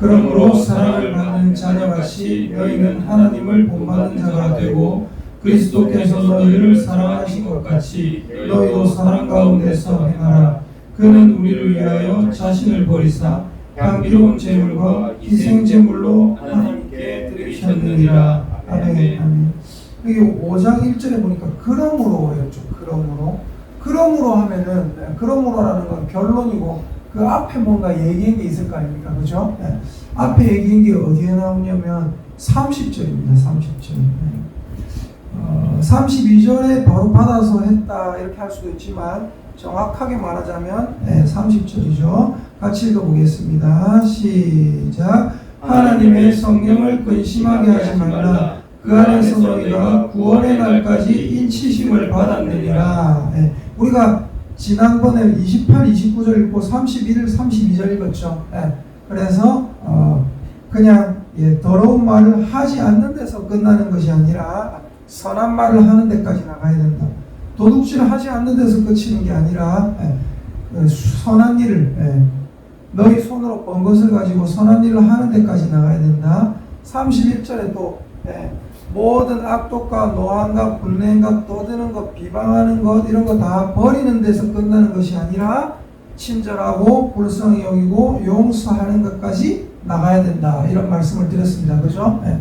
그러므로 사랑을 받는 자녀같이 너희는 하나님을 본받는 자가 되고 그리스도께서 너희를 사랑하신 것 같이 너희도 사랑 가운데서 행하라. 그는 우리를 위하여 자신을 버리사 향기로운 제물과 희생 제물로 하나님께 드리셨느니라. 아멘. 아멘. 여기 5장 1절에 보니까 그러므로였죠. 그러므로. 그러므로 하면은 네, 그러므로라는 건 결론이고 그 앞에 뭔가 얘기한 게 있을 거 아닙니까? 그죠? 네. 앞에 얘기한 게 어디에 나오냐면 30절입니다. 30절. 네. 어, 32절에 바로 받아서 했다 이렇게 할 수도 있지만 정확하게 말하자면 네, 30절이죠. 같이 읽어보겠습니다. 시작. 하나님의 성령을 근심하게 하지 말라. 그 안에서 너희가 구원의 날까지 인치심을 받았느니라. 네, 우리가 지난번에 28, 29절 읽고 31, 32절 읽었죠. 네, 그래서 어, 그냥 예, 더러운 말을 하지 않는 데서 끝나는 것이 아니라 선한 말을 하는 데까지 나가야 된다. 도둑질을 하지 않는 데서 끝이는 게 아니라 예, 그 선한 일을 예, 너희 손으로 번 것을 가지고 선한 일을 하는 데까지 나가야 된다. 31절에 또 예, 모든 악독과 노함과 불행과 떠드는 것, 비방하는 것 이런 거 다 버리는 데서 끝나는 것이 아니라 친절하고 불쌍히 여기고 용서하는 것까지 나가야 된다. 이런 말씀을 드렸습니다. 그죠? 예.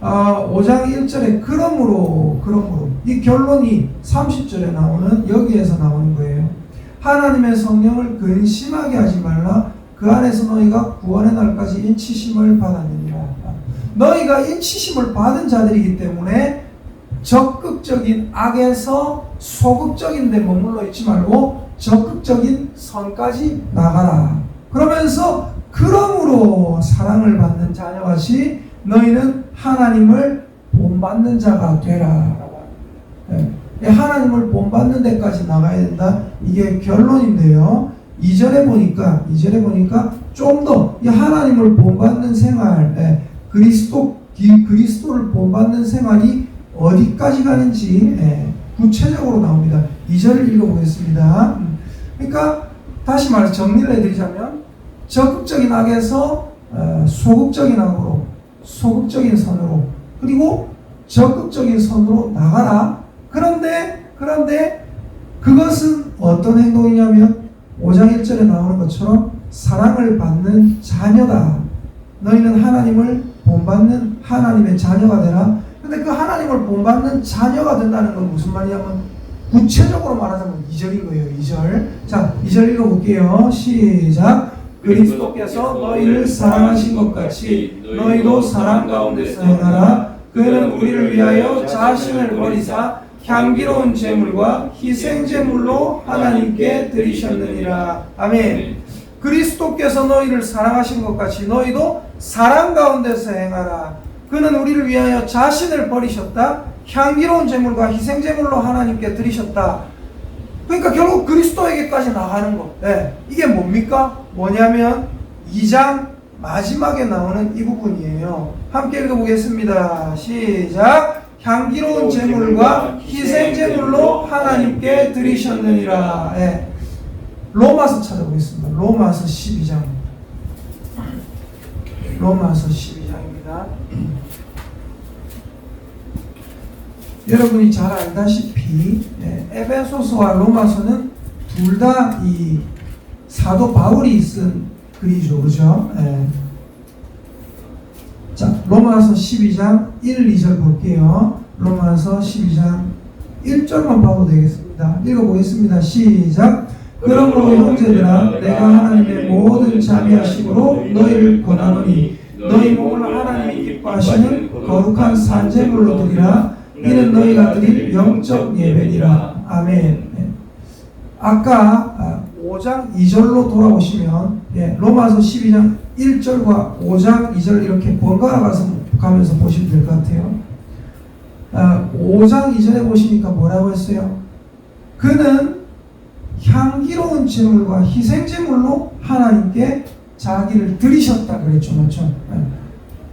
아, 5장 1절에 그러므로 그러므로 이 결론이 30절에 나오는 여기에서 나오는 거예요. 하나님의 성령을 근심하게 하지 말라. 그 안에서 너희가 구원의 날까지 인치심을 받았느니라. 너희가 인치심을 받은 자들이기 때문에 적극적인 악에서 소극적인 데 머물러 있지 말고 적극적인 선까지 나가라. 그러면서 그러므로 사랑을 받는 자녀같이 너희는 하나님을 본받는 자가 되라. 예, 하나님을 본받는 데까지 나가야 된다. 이게 결론인데요. 2절에 보니까 2절에 보니까 좀 더 하나님을 본받는 생활, 예, 그리스도 기- 그리스도를 본받는 생활이 어디까지 가는지 예, 구체적으로 나옵니다. 2절을 읽어보겠습니다. 음, 그러니까 다시 말해서 정리를 해드리자면 적극적인 악에서 어, 소극적인 악으로 소극적인 선으로 그리고 적극적인 선으로 나가라. 그런데 그런데 그것은 어떤 행동이냐면 5장 1절에 나오는 것처럼 사랑을 받는 자녀다. 너희는 하나님을 본받는 하나님의 자녀가 되라. 근데 그 하나님을 본받는 자녀가 된다는 건 무슨 말이냐면 구체적으로 말하자면 2절인 거예요. 2절. 자, 2절 읽어볼게요. 시작. 그리스도께서 너희를 사랑하신 것 같이 너희도 사랑 가운데서 행하라. 그는 우리를 위하여 자신을 버리사 향기로운 제물과 희생 제물로 하나님께 드리셨느니라. 아멘. 그리스도께서 너희를 사랑하신 것 같이 너희도 사랑 가운데서 행하라. 그는 우리를 위하여 자신을 버리셨다. 향기로운 제물과 희생 제물로 하나님께 드리셨다. 그러니까 결국 그리스도에게까지 나가는 것. 네. 이게 뭡니까? 뭐냐면 2장 마지막에 나오는 이 부분이에요. 함께 읽어보겠습니다. 시작. 향기로운 제물과 희생 제물로 하나님께 드리셨느니라. 네. 로마서 찾아보겠습니다. 로마서 12장. 로마서 12장입니다. 여러분이 잘 알다시피 예, 에베소서와 로마서는 둘 다 이 사도 바울이 쓴 글이죠, 그죠? 예. 자, 로마서 12장 1, 2절 볼게요. 로마서 12장 1절만 봐도 되겠습니다. 읽어보겠습니다. 시작. 그러므로 형제들아 내가 하나님의 모든 자비하심으로 너희를 권하노니 너희 몸을 하나님이 기뻐하시는 거룩한 산재물로 드리라. 이는 너희가 드릴 영적 예배니라. 아멘. 네. 아까 아, 5장 2절로 돌아오시면 예, 로마서 12장 1절과 5장 2절 이렇게 번갈아 가서 가면서 보시면 될 것 같아요. 아, 5장 2절에 보시니까 뭐라고 했어요? 그는 향기로운 제물과 희생 제물로 하나님께 자기를 드리셨다 그랬죠, 맞죠? 네.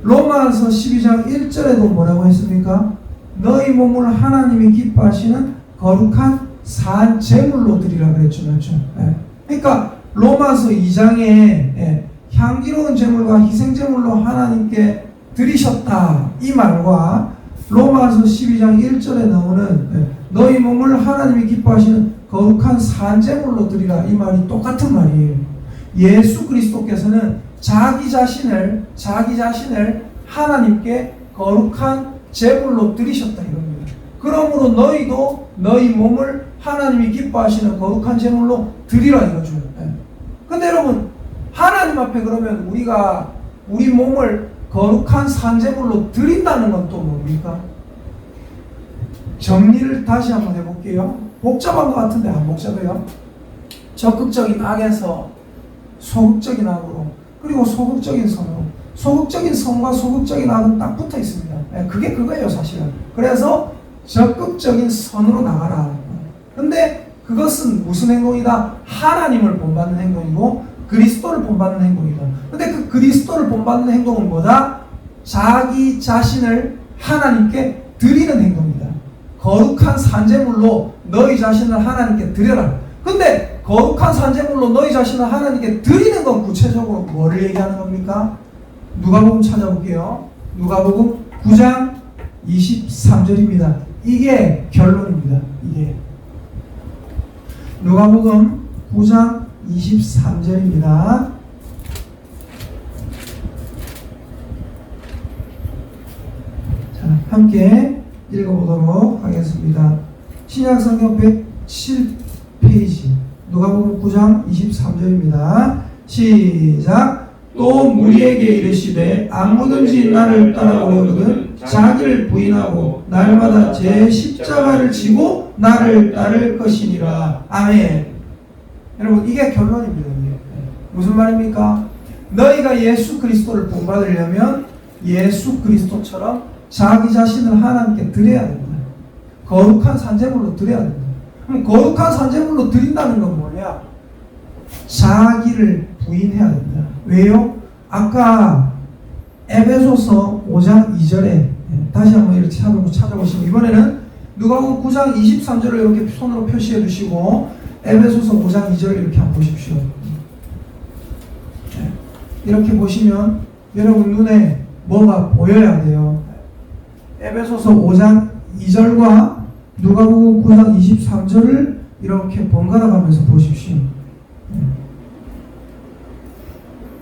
로마서 12장 1절에도 뭐라고 했습니까? 너희 몸을 하나님이 기뻐하시는 거룩한 산 제물로 드리라 그랬죠, 맞죠? 네. 그러니까 로마서 2장에 예, 향기로운 제물과 희생 제물로 하나님께 드리셨다 이 말과 로마서 12장 1절에 나오는 예, 너희 몸을 하나님이 기뻐하시는 거룩한 산제물로 드리라 이 말이 똑같은 말이에요. 예수 그리스도께서는 자기 자신을 자기 자신을 하나님께 거룩한 제물로 드리셨다 이겁니다. 그러므로 너희도 너희 몸을 하나님이 기뻐하시는 거룩한 제물로 드리라 이거죠. 예. 근데 여러분 하나님 앞에 그러면 우리가 우리 몸을 거룩한 산제물로 드린다는 건 또 뭡니까? 정리를 다시 한번 해볼게요. 복잡한 것 같은데 안 복잡해요. 적극적인 악에서 소극적인 악으로 그리고 소극적인 성으로 소극적인 성과 소극적인 악은 딱 붙어 있습니다. 예, 그게 그거예요 사실은. 그래서 적극적인 선으로 나가라. 근데 그것은 무슨 행동이다? 하나님을 본받는 행동이고 그리스도를 본받는 행동이다. 근데 그 그리스도를 본받는 행동은 뭐다? 자기 자신을 하나님께 드리는 행동이다. 거룩한 산제물로 너희 자신을 하나님께 드려라. 근데 거룩한 산제물로 너희 자신을 하나님께 드리는 건 구체적으로 뭐를 얘기하는 겁니까? 누가복음 찾아볼게요. 누가복음 9장 23절입니다. 이게 결론입니다. 이게 누가복음 9장 23절입니다. 자, 함께 읽어보도록 하겠습니다. 신약성경 107페이지 누가복음 9장 23절입니다. 시작 또 무리에게 이르시되 아무든지 나를 따라오려거든 자기를 부인하고 날마다 제 십자가를 지고 나를 따를 것이니라. 아멘. 여러분 이게 결론입니다. 무슨 말입니까? 너희가 예수 그리스도를 본받으려면 예수 그리스도처럼 자기 자신을 하나님께 드려야 된다. 거룩한 산재물로 드려야 된다. 그럼 거룩한 산재물로 드린다는 건 뭐냐? 자기를 부인해야 된다. 왜요? 아까 에베소서 5장 2절에 다시 한번 이렇게 찾아보시면 이번에는 누가복음 9장 23절을 이렇게 손으로 표시해 주시고 에베소서 5장 2절을 이렇게 한번 보십시오. 네. 이렇게 보시면 여러분 눈에 뭐가 보여야 돼요. 에베소서 5장 2절과 누가복음 9장 23절을 이렇게 번갈아 가면서 보십시오. 네.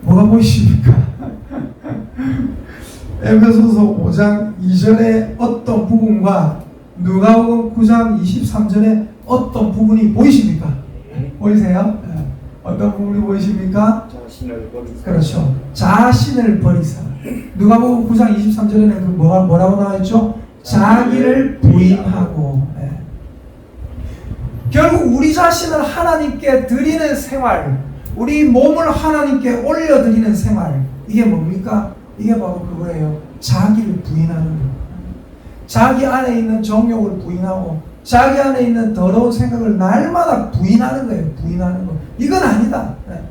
뭐가 보이십니까? 에베소서 5장 2절의 어떤 부분과 누가복음 9장 23절의 어떤 부분이 보이십니까? 보이세요? 네. 어떤 부분이 보이십니까? 자신을 버리사 그렇죠. 자신을 버리사. 누가복음 9장 23절에는 그 뭐가 뭐라고 나와 있죠? 자기를 부인하고. 네. 결국 우리 자신을 하나님께 드리는 생활, 우리 몸을 하나님께 올려 드리는 생활. 이게 뭡니까? 이게 바로 그거예요. 자기를 부인하는 거. 자기 안에 있는 정욕을 부인하고 자기 안에 있는 더러운 생각을 날마다 부인하는 거예요. 부인하는 거. 이건 아니다. 네.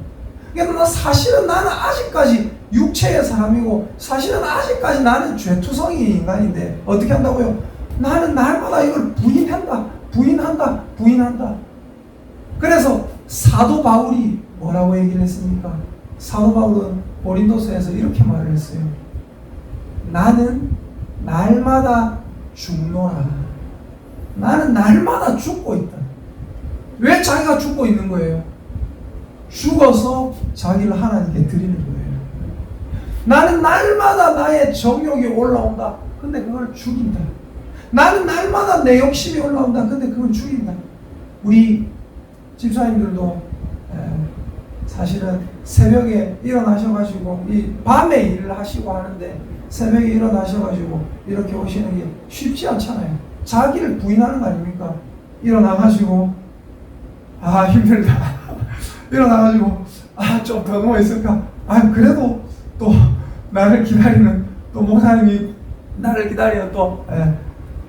사실은 나는 아직까지 육체의 사람이고 사실은 아직까지 나는 죄투성이 인간인데 어떻게 한다고요? 나는 날마다 이걸 부인한다. 부인한다. 부인한다. 그래서 사도 바울이 뭐라고 얘기를 했습니까? 사도 바울은 고린도서에서 이렇게 말을 했어요. 나는 날마다 죽노라. 나는 날마다 죽고 있다. 왜 자기가 죽고 있는 거예요? 죽어서 자기를 하나님께 드리는 거예요. 나는 날마다 나의 정욕이 올라온다. 근데 그걸 죽인다. 나는 날마다 내 욕심이 올라온다. 근데 그걸 죽인다. 우리 집사님들도 에, 사실은 새벽에 일어나셔가지고 이 밤에 일을 하시고 하는데 새벽에 일어나셔가지고 이렇게 오시는 게 쉽지 않잖아요. 자기를 부인하는 거 아닙니까? 일어나가지고 아 힘들다. 일어나가지고 아좀더 누워 있을까? 아 그래도 또 나를 기다리는 또 목사님이 나를 기다리는 또 예,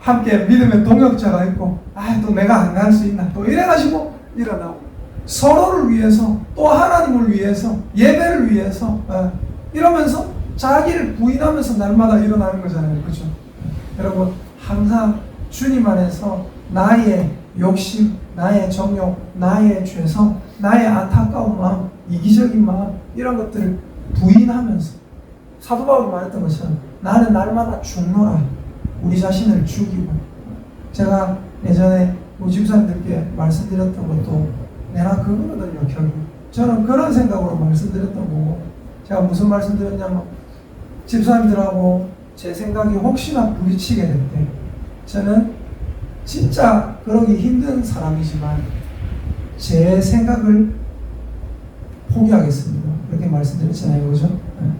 함께 믿음의 동역자가 있고 아 또 내가 안 갈 수 있나? 또 이래가지고 일어나고. 서로를 위해서 또 하나님을 위해서 예배를 위해서 예, 이러면서 자기를 부인하면서 날마다 일어나는 거잖아요. 그죠? 여러분 항상 주님 안에서 나의 욕심 나의 정욕 나의 죄성 나의 안타까운 마음 이기적인 마음 이런 것들을 부인하면서 사도 바울이 말했던 것처럼 나는 날마다 죽노라 우리 자신을 죽이고 제가 예전에 우리 집사님들께 말씀드렸던 것도 내가 그거거든요 결국 저는 그런 생각으로 말씀드렸던 거고 제가 무슨 말씀드렸냐면 집사님들하고 제 생각이 혹시나 부딪히게 될 때 저는 진짜 그러기 힘든 사람이지만 제 생각을 포기하겠습니다. 그렇게 말씀드렸잖아요. 그죠? 네.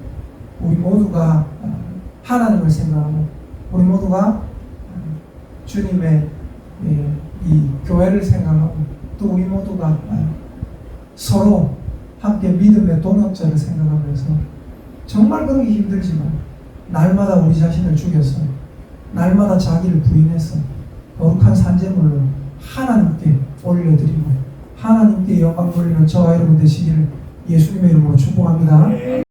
우리 모두가 어, 하나님을 생각하고 우리 모두가 어, 주님의 예, 이 교회를 생각하고 또 우리 모두가 어, 서로 함께 믿음의 동역자를 생각하면서 정말 그러기 힘들지만 날마다 우리 자신을 죽여서 날마다 자기를 부인해서 거룩한 산재물로 하나님께 올려드리고 하나님께 영광 돌리는 저와 여러분 되시기를 예수님의 이름으로 축복합니다.